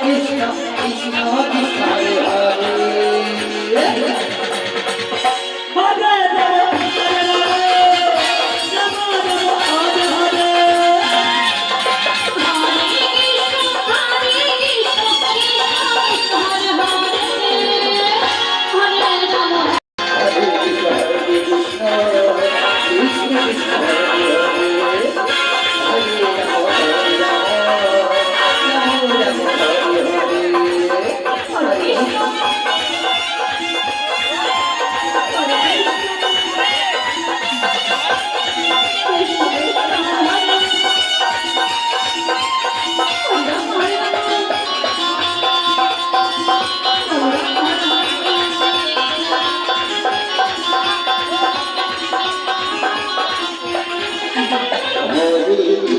Krishna Krishna Krishna Hare